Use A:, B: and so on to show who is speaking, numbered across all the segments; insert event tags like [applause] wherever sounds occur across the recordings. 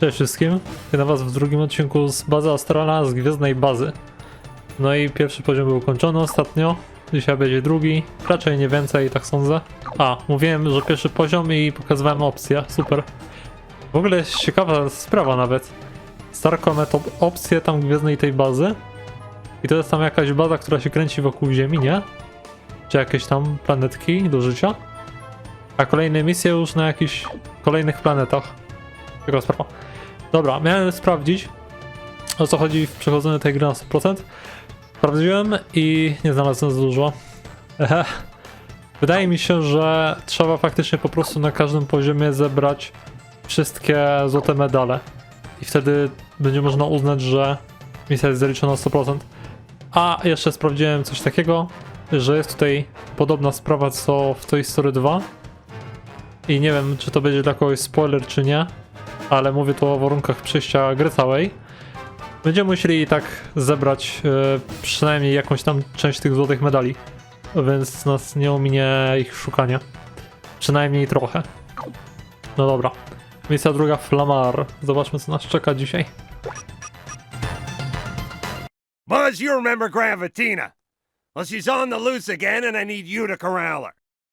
A: Cześć wszystkim. Witam was w drugim odcinku z bazy Astrala, z Gwiezdnej Bazy. No i pierwszy poziom był ukończony ostatnio. Dzisiaj będzie drugi. Raczej nie więcej, tak sądzę. A, mówiłem, że pierwszy poziom i pokazywałem opcję. Super. W ogóle jest ciekawa sprawa nawet. Starcom to opcje tam Gwiezdnej tej bazy. I to jest tam jakaś baza, która się kręci wokół Ziemi, nie? Czy jakieś tam planetki do życia? A kolejne misje już na jakichś kolejnych planetach. Taka sprawa. Dobra, miałem sprawdzić o co chodzi w przechodzeniu tej gry na 100%. Sprawdziłem i nie znalazłem za dużo. Ehe. Wydaje mi się, że trzeba faktycznie po prostu na każdym poziomie zebrać wszystkie złote medale. I wtedy będzie można uznać, że misja jest zaliczona na 100%. A jeszcze sprawdziłem coś takiego, że jest tutaj podobna sprawa co w Toy Story 2. I nie wiem, czy to będzie dla kogoś spoiler, czy nie, ale mówię tu o warunkach przejścia gry całej. Będziemy musieli i tak zebrać e, przynajmniej jakąś tam część tych złotych medali, więc nas nie ominie ich szukanie. Przynajmniej trochę. No dobra. Misja druga Flamar. Zobaczmy co nas czeka dzisiaj.
B: Buzz, you remember Gravatina. Well, she's on the loose again, and I need you to corral her.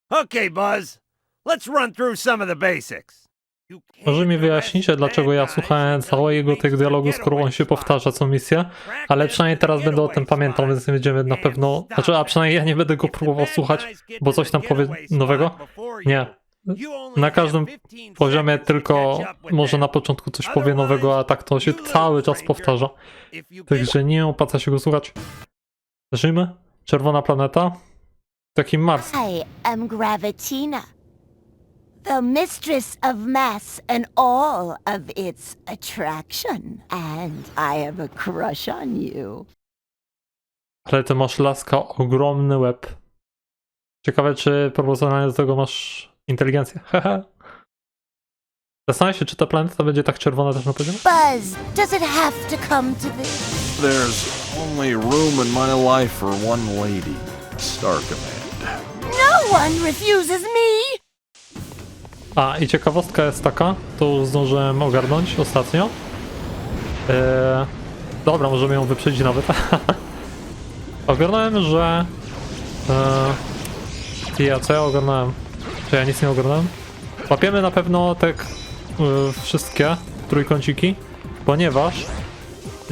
B: Okay, Buzz, let's run through some of the basics. You can't
A: Może mi wyjaśnicie, dlaczego ja słuchałem całego tych
B: the
A: skoro on się powtarza co misję, ale przynajmniej teraz będę o tym pamiętał, więc nie będziemy na pewno... Znaczy, a przynajmniej ja nie będę go próbował słuchać, bo coś tam powie nowego. Nie. Na każdym poziomie tylko może na początku coś powie nowego, a tak to się cały czas powtarza. Także nie opłaca się go słuchać. Rzym, czerwona planeta, taki Mars.
C: I am Gravatina, the mistress of mass and all of its attraction. And I have a crush on you.
A: Ale ty masz laska ogromny łeb. Ciekawe, czy proporcjonalnie do tego masz inteligencję. [laughs] Zastanawiam się, czy ta planeta będzie tak czerwona też na poziomie?
C: Buzz, does it have to come to this?
D: There's only room in my life for one lady, Star Command.
C: No one refuses me!
A: A, i ciekawostka jest taka, to już zdążyłem ogarnąć ostatnio. Eee, dobra, możemy ją wyprzedzić nawet. [laughs] Ogarnąłem, że... Eee, ty, a co ja ogarnąłem? Czy ja nic nie ogarnąłem? Łapiemy na pewno te y, wszystkie trójkąciki, ponieważ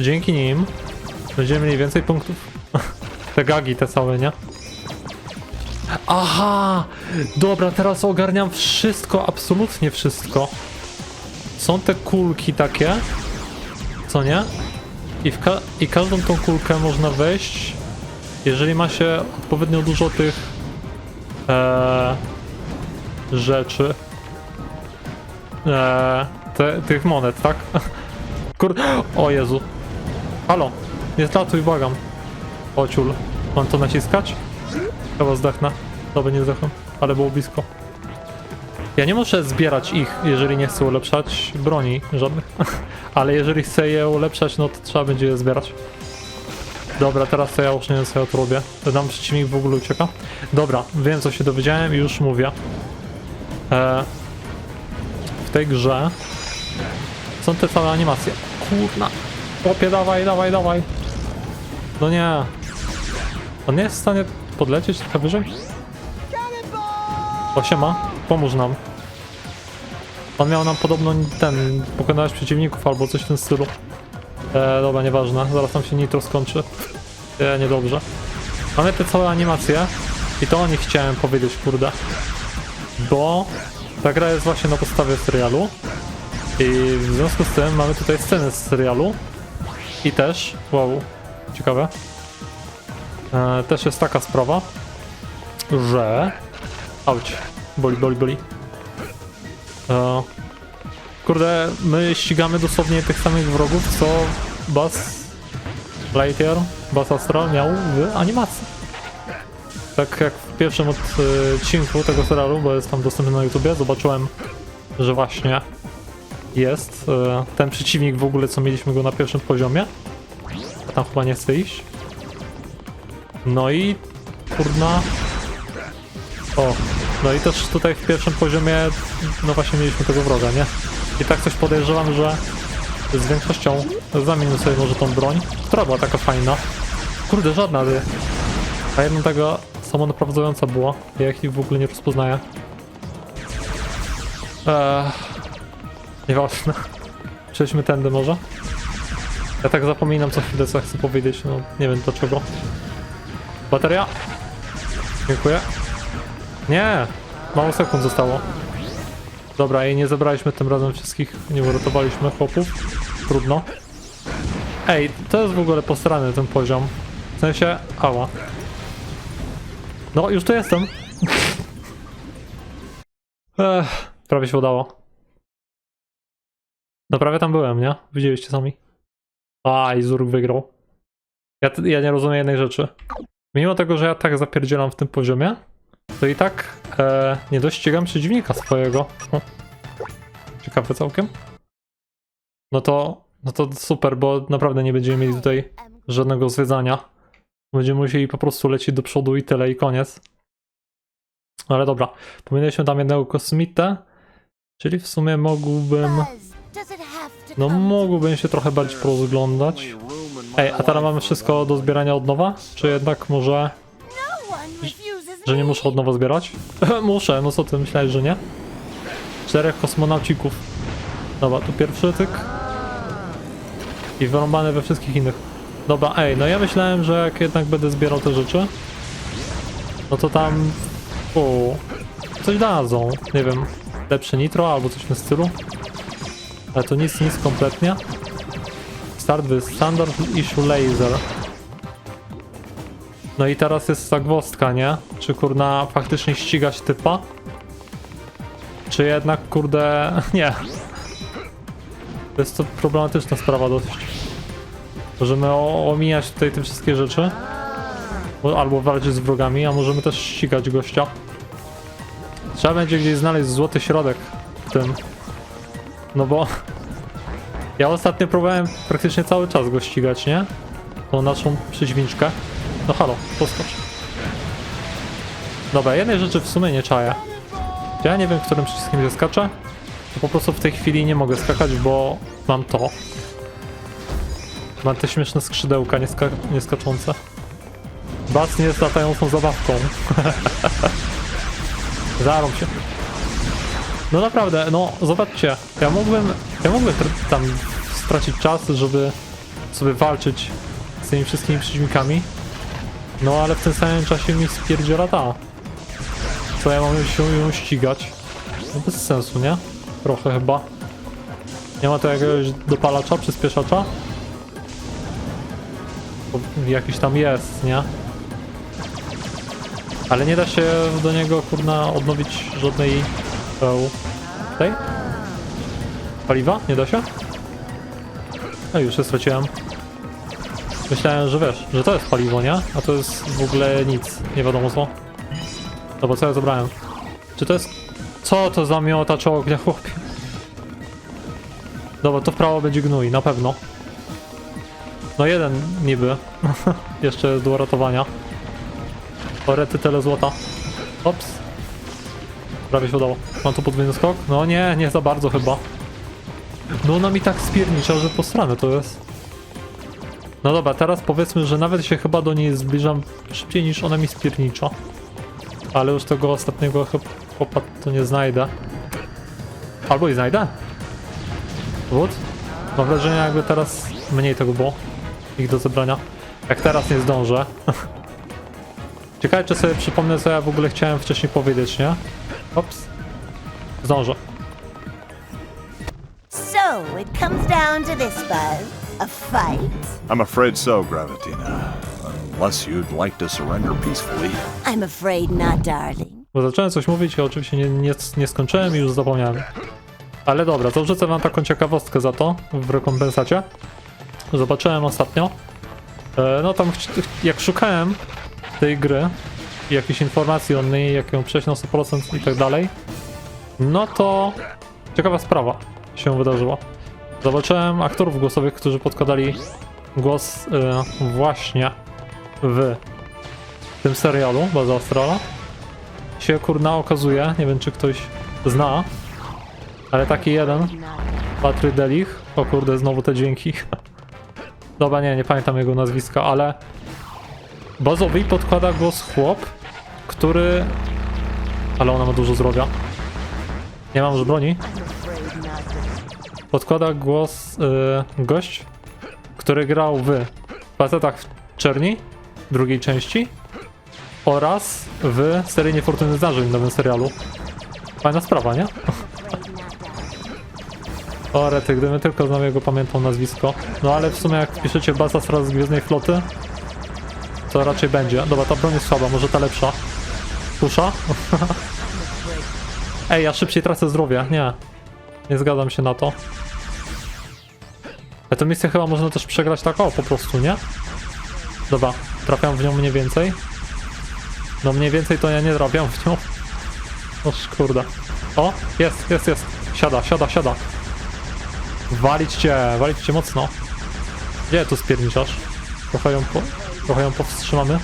A: dzięki nim będziemy mieli więcej punktów. [laughs] te gagi, te całe, nie? Aha! Dobra, teraz ogarniam wszystko, absolutnie wszystko. Są te kulki takie, co nie? I, w ka- I każdą tą kulkę można wejść, jeżeli ma się odpowiednio dużo tych e, rzeczy. E, te, tych monet, tak? [laughs] Kur... O Jezu. Halo, nie zlatuj, błagam. O ciul. Mam to naciskać? Chyba zdechnę. Dobra, nie zdechłem, ale było blisko. Ja nie muszę zbierać ich, jeżeli nie chcę ulepszać broni żadnych. [laughs] ale jeżeli chcę je ulepszać, no to trzeba będzie je zbierać. Dobra, teraz to ja już nie wiem co ja tu robię. Nam przeciwnik w ogóle ucieka. Dobra, wiem co się dowiedziałem i już mówię. E, w tej grze są te całe animacje. Kurna. Chłopie, dawaj, dawaj, dawaj. No nie. On nie jest w stanie podlecieć trochę wyżej? O siema, pomóż nam. On miał nam podobno ten, pokonać przeciwników albo coś w tym stylu. E, dobra, nieważne, zaraz nam się nitro skończy. E, niedobrze. Mamy te całe animacje i to o nich chciałem powiedzieć, kurde. Bo ta gra jest właśnie na podstawie serialu i w związku z tym mamy tutaj sceny z serialu i też, wow, ciekawe, e, też jest taka sprawa, że... Auć, boli, boli, boli. E, kurde, my ścigamy dosłownie tych samych wrogów, co Buzz Lightyear, Buzz Astral miał w animacji. Tak jak w pierwszym odcinku tego serialu, bo jest tam dostępny na YouTubie, zobaczyłem, że właśnie jest e, ten przeciwnik w ogóle, co mieliśmy go na pierwszym poziomie. A tam chyba nie chce iść. No i kurna. O, no i też tutaj w pierwszym poziomie, no właśnie mieliśmy tego wroga, nie? I tak coś podejrzewam, że z większością zamienił sobie może tą broń, która była taka fajna. Kurde, żadna ty. A jedna tego samonaprowadzająca była. Ja ich w ogóle nie rozpoznaję. Eee, nieważne. Przejdźmy tędy może. Ja tak zapominam co chwilę co chcę powiedzieć, no nie wiem dlaczego. Bateria? Dziękuję. Nie! Mało sekund zostało. Dobra, i nie zebraliśmy tym razem wszystkich, nie uratowaliśmy chłopów. Trudno. Ej, to jest w ogóle posrany ten poziom. W sensie, ała. No, już tu jestem. [laughs] Ech, prawie się udało. No prawie tam byłem, nie? Widzieliście sami. A, i Zurg wygrał. Ja, ja nie rozumiem jednej rzeczy. Mimo tego, że ja tak zapierdzielam w tym poziomie, to i tak e, nie dościgam przeciwnika swojego. O. Ciekawe całkiem. No to, no to super, bo naprawdę nie będziemy mieli tutaj żadnego zwiedzania. Będziemy musieli po prostu lecieć do przodu i tyle, i koniec. Ale dobra, pominęliśmy tam jednego kosmitę, czyli w sumie mógłbym... No mógłbym się trochę bardziej porozglądać. Ej, a teraz mamy wszystko do zbierania od nowa? Czy jednak może, że nie muszę od nowa zbierać? [laughs] muszę, no co ty myślałeś, że nie? Czterech kosmonaucików. Dobra, tu pierwszy tyk. I wyrąbane we wszystkich innych. Dobra, ej, no ja myślałem, że jak jednak będę zbierał te rzeczy, no to tam... O, coś dadzą. Nie wiem, lepsze nitro albo coś w tym stylu. Ale to nic, nic kompletnie. Start with standard issue laser. No i teraz jest zagwozdka, nie? Czy kurna faktycznie ścigać typa? Czy jednak kurde... [laughs] nie. To jest to problematyczna sprawa dość. Możemy omijać tutaj te wszystkie rzeczy. Bo- Albo walczyć z wrogami, a możemy też ścigać gościa. Trzeba będzie gdzieś znaleźć złoty środek w tym. No bo... Ja ostatnio próbowałem praktycznie cały czas go ścigać, nie? Tą naszą przeciwniczkę. No halo, poskocz. Dobra, jednej rzeczy w sumie nie czaję. Ja nie wiem, którym przyciskiem się skacze. To po prostu w tej chwili nie mogę skakać, bo mam to. Mam te śmieszne skrzydełka nieska nieskaczące. Bac nie jest latającą zabawką. [laughs] Zarąb się. No naprawdę, no zobaczcie, ja mógłbym, ja mógłbym tam stracić czas, żeby sobie walczyć z tymi wszystkimi przeciwnikami. No ale w tym samym czasie mi spierdziela ta. Co ja mam się ją ścigać? No bez sensu, nie? Trochę chyba. Nie ma tu jakiegoś dopalacza, przyspieszacza? Bo jakiś tam jest, nie? Ale nie da się do niego, kurna, odnowić żadnej... Tej? Paliwa? Nie da się? No już się straciłem. Myślałem, że wiesz, że to jest paliwo, nie? A to jest w ogóle nic, nie wiadomo co. Dobra, co ja zabrałem? Czy to jest... Co to za miotacz ognia, [laughs] chłopie? Dobra, to w prawo będzie gnój, na pewno. No jeden niby. [laughs] Jeszcze jest do uratowania. Orety tyle złota. Ops. Prawie się udało. Mam tu podwójny skok? No nie, nie za bardzo chyba. No ona mi tak spiernicza, że po stronę to jest. No dobra, teraz powiedzmy, że nawet się chyba do niej zbliżam szybciej niż ona mi spiernicza. Ale już tego ostatniego chłopa to nie znajdę. Albo i znajdę. Wód? Mam wrażenie jakby teraz mniej tego było. Ich do zebrania. Jak teraz nie zdążę. [laughs] Ciekawe czy sobie przypomnę co ja w ogóle chciałem wcześniej powiedzieć, nie? Ops. Zdążę.
C: So it comes down to this, Buzz. A fight?
D: I'm afraid so, Gravitina. Unless you'd like to surrender peacefully.
C: I'm afraid not, darling.
A: Bo zacząłem coś mówić, a oczywiście nie, nie, nie skończyłem i już zapomniałem. Ale dobra, to wrzucę wam taką ciekawostkę za to w rekompensacie. Zobaczyłem ostatnio. E, no tam jak szukałem tej gry i jakichś informacji o niej, jak ją przejść na 100% i tak dalej, no to ciekawa sprawa się wydarzyła. Zobaczyłem aktorów głosowych, którzy podkładali głos e, właśnie w tym serialu Baza Astrala się kurna okazuje, nie wiem czy ktoś zna, ale taki jeden Patry Delich. O kurde, znowu te dźwięki. [laughs] Dobra, nie, nie pamiętam jego nazwiska, ale bazowi podkłada głos chłop, który... Ale ona ma dużo zdrowia. Nie mam już broni. Podkłada głos y, gość, który grał w Facetach w Czerni, drugiej części oraz w serii Niefortunnych Zdarzeń, nowym serialu. Fajna sprawa, nie? O, rety, gdybym tylko znał jego pamiętał nazwisko. No ale w sumie jak piszecie Stras z Gwiezdnej Floty, to raczej będzie. Dobra, ta broń jest słaba, może ta lepsza. Kusza? [laughs] Ej, ja szybciej tracę zdrowie. Nie. Nie zgadzam się na to. A tę misję chyba można też przegrać tak o, po prostu, nie? Dobra, trafiam w nią mniej więcej. No mniej więcej to ja nie trafiam w nią. [laughs] No kurde. O, jest, jest, jest. Siada, siada, siada. Walić cię, walić cię mocno. Gdzie tu spierniczasz? Trochę ją, po, trochę ją powstrzymamy.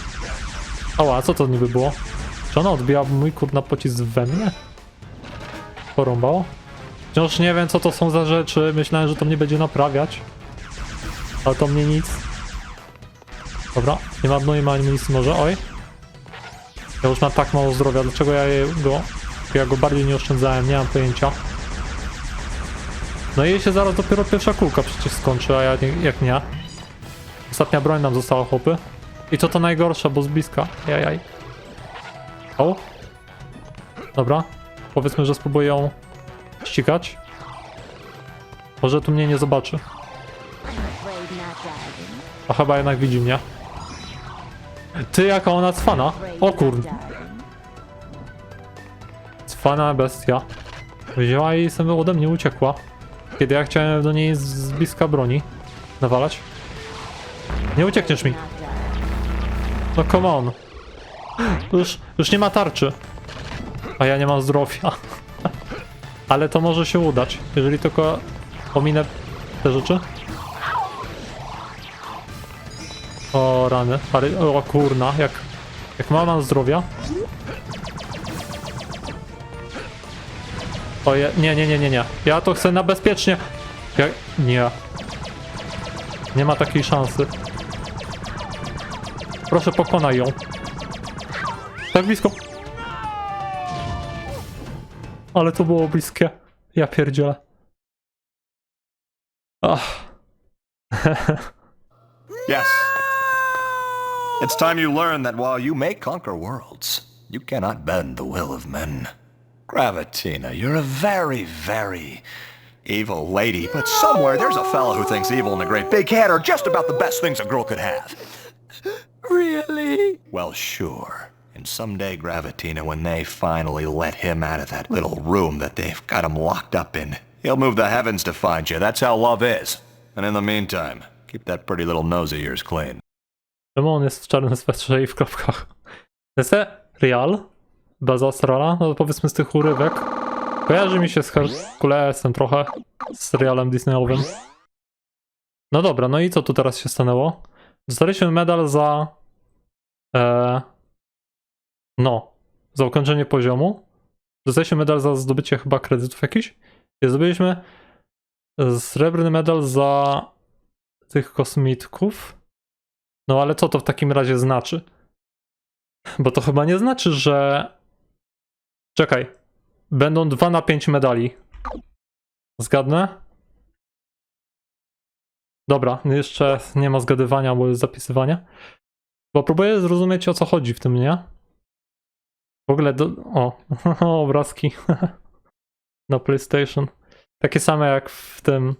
A: Ała, co to niby było? Czy ona odbija mój kurna pocisk we mnie? Porąbało? Wciąż nie wiem co to są za rzeczy, myślałem, że to mnie będzie naprawiać. Ale to mnie nic. Dobra, nie ma, no nie ma amunicji może, oj. Ja już mam tak mało zdrowia, dlaczego ja go, ja go bardziej nie oszczędzałem, nie mam pojęcia. No i się zaraz dopiero pierwsza kulka przecież skończy, a ja nie, jak nie. Ostatnia broń nam została, chłopy. I to to najgorsze, bo z bliska. Jajaj. O. Dobra. Powiedzmy, że spróbuję ją ścigać. Może tu mnie nie zobaczy. A chyba jednak widzi mnie. Ty, jaka ona cwana. O kurde. Cwana bestia. Wzięła i sobie ode mnie uciekła. Kiedy ja chciałem do niej z- z bliska broni nawalać. Nie uciekniesz mi. No come on. Już, już nie ma tarczy. A ja nie mam zdrowia. [laughs] Ale to może się udać, jeżeli tylko ominę te rzeczy. O rany, ale o kurna, jak, jak ma mam zdrowia. O je, nie, nie, nie, nie, nie. Ja to chcę na bezpiecznie. Ja, nie. Nie ma takiej szansy. Proszę pokonaj ją. Tak blisko. Ale to było bliskie. Ja pierdzielę. Ach. [laughs]
E: Yes. It's time you learn that while you may conquer worlds, you cannot bend the will of men. Gravatina, you're a very, very evil lady, but somewhere there's a fellow who thinks evil and a great big head are just about the best things a girl could have.
D: Really?
E: Well, sure. And someday, Gravatina, when they finally let him out of that little room that they've got him locked up in, he'll move the heavens to find you. That's how love is. And in the meantime, keep that pretty little nose of yours clean.
A: Czemu on jest w czarnym swetrze i w kropkach? To jest Real? Baza Astrala? No powiedzmy z tych urywek. Kojarzy mi się z Herkulesem trochę. Z serialem Disneyowym. No dobra, no i co tu teraz się stanęło? Dostaliśmy medal za... E, no. Za ukończenie poziomu. Dostaliśmy medal za zdobycie chyba kredytów jakichś. I zdobyliśmy srebrny medal za tych kosmitków. No ale co to w takim razie znaczy? Bo to chyba nie znaczy, że. Czekaj. Będą 2 na 5 medali. Zgadnę? Dobra, jeszcze nie ma zgadywania, bo jest zapisywanie. Bo próbuję zrozumieć o co chodzi w tym, nie? W ogóle do... O, [laughs] obrazki [laughs] na PlayStation. Takie same jak w tym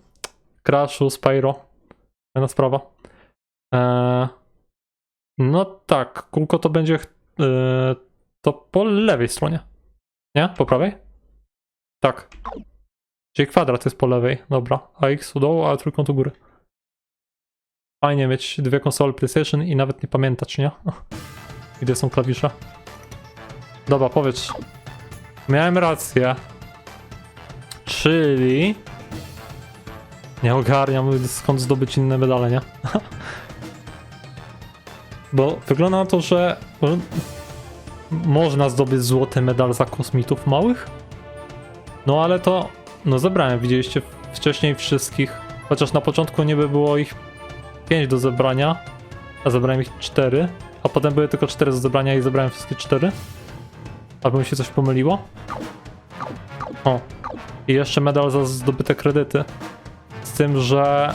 A: Crashu, Spyro. Fajna sprawa. Eee, no tak, kółko to będzie eee, to po lewej stronie. Nie? Po prawej? Tak. Czyli kwadrat jest po lewej. Dobra. A X u dołu, a trójkąt u góry. Fajnie mieć dwie konsole PlayStation i nawet nie pamiętać, nie? [laughs] Gdzie są klawisze? Dobra, powiedz. Miałem rację. Czyli... Nie ogarniam skąd zdobyć inne medale, nie? [laughs] Bo wygląda na to, że można zdobyć złoty medal za kosmitów małych. No ale to, no zebrałem, widzieliście wcześniej wszystkich. Chociaż na początku niby było ich 5 do zebrania, a zebrałem ich 4, a potem były tylko 4 do zebrania i zebrałem wszystkie 4. Albo mi się coś pomyliło? O. I jeszcze medal za zdobyte kredyty. Z tym, że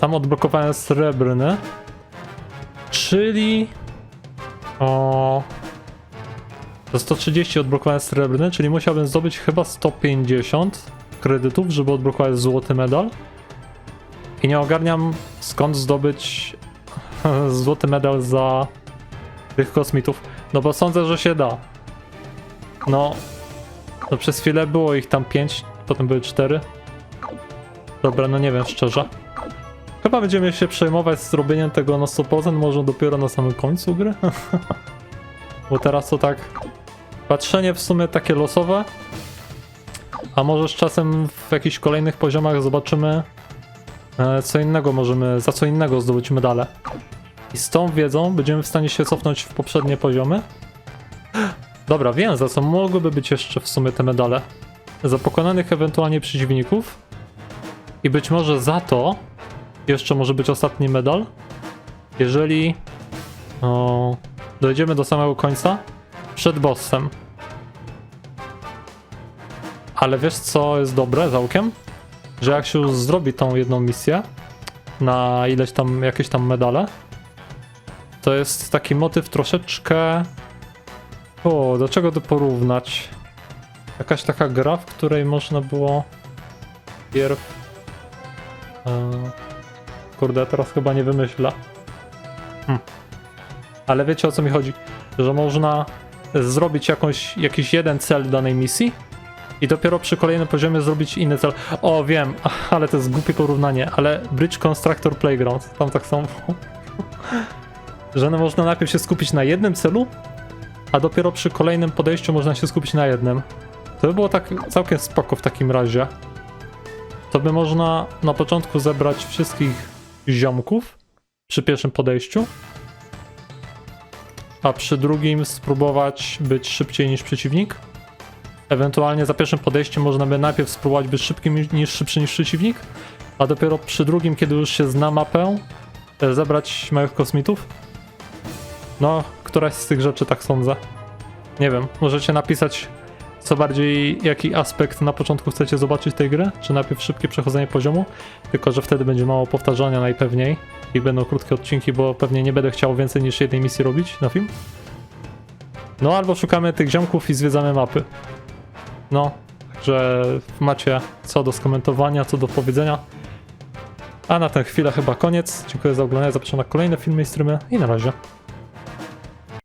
A: tam odblokowałem srebrny, czyli o za 130 odblokowałem srebrny, czyli musiałbym zdobyć chyba 150 kredytów, żeby odblokować złoty medal. I nie ogarniam skąd zdobyć [laughs] złoty medal za tych kosmitów. No bo sądzę, że się da. No, no przez chwilę było ich tam 5, potem były 4. Dobra, no nie wiem szczerze. Chyba będziemy się przejmować zrobieniem tego na 100%, może dopiero na samym końcu gry. [laughs] Bo teraz to tak patrzenie w sumie takie losowe. A może z czasem w jakichś kolejnych poziomach zobaczymy co innego możemy, za co innego zdobyć medale. I z tą wiedzą będziemy w stanie się cofnąć w poprzednie poziomy. Dobra, wiem za co mogłyby być jeszcze w sumie te medale. Za pokonanych ewentualnie przeciwników. I być może za to jeszcze może być ostatni medal. Jeżeli o, dojdziemy do samego końca przed bossem. Ale wiesz co jest dobre całkiem? Że jak się zrobi tą jedną misję na ileś tam, jakieś tam medale, to jest taki motyw troszeczkę... O, do czego to porównać? Jakaś taka gra, w której można było pierw... E, kurde, teraz chyba nie wymyślę. Hm. Ale wiecie o co mi chodzi? Że można zrobić jakąś, jakiś jeden cel danej misji i dopiero przy kolejnym poziomie zrobić inny cel. O, wiem, [laughs] ale to jest głupie porównanie, ale Bridge Constructor Playground, tam tak samo. [laughs] Że no można najpierw się skupić na jednym celu, a dopiero przy kolejnym podejściu można się skupić na jednym. To by było tak całkiem spoko w takim razie. To by można na początku zebrać wszystkich ziomków przy pierwszym podejściu, a przy drugim spróbować być szybciej niż przeciwnik. Ewentualnie za pierwszym podejściem można by najpierw spróbować być szybkim niż szybszy niż przeciwnik, a dopiero przy drugim, kiedy już się zna mapę, e, zebrać małych kosmitów. No, któraś z tych rzeczy tak sądzę. Nie wiem, możecie napisać co bardziej, jaki aspekt na początku chcecie zobaczyć tej gry? Czy najpierw szybkie przechodzenie poziomu? Tylko, że wtedy będzie mało powtarzania najpewniej i będą krótkie odcinki, bo pewnie nie będę chciał więcej niż jednej misji robić na film. No albo szukamy tych ziomków i zwiedzamy mapy. No, także macie co do skomentowania, co do powiedzenia. A na tę chwilę chyba koniec. Dziękuję za oglądanie, zapraszam na kolejne filmy i streamy i na razie.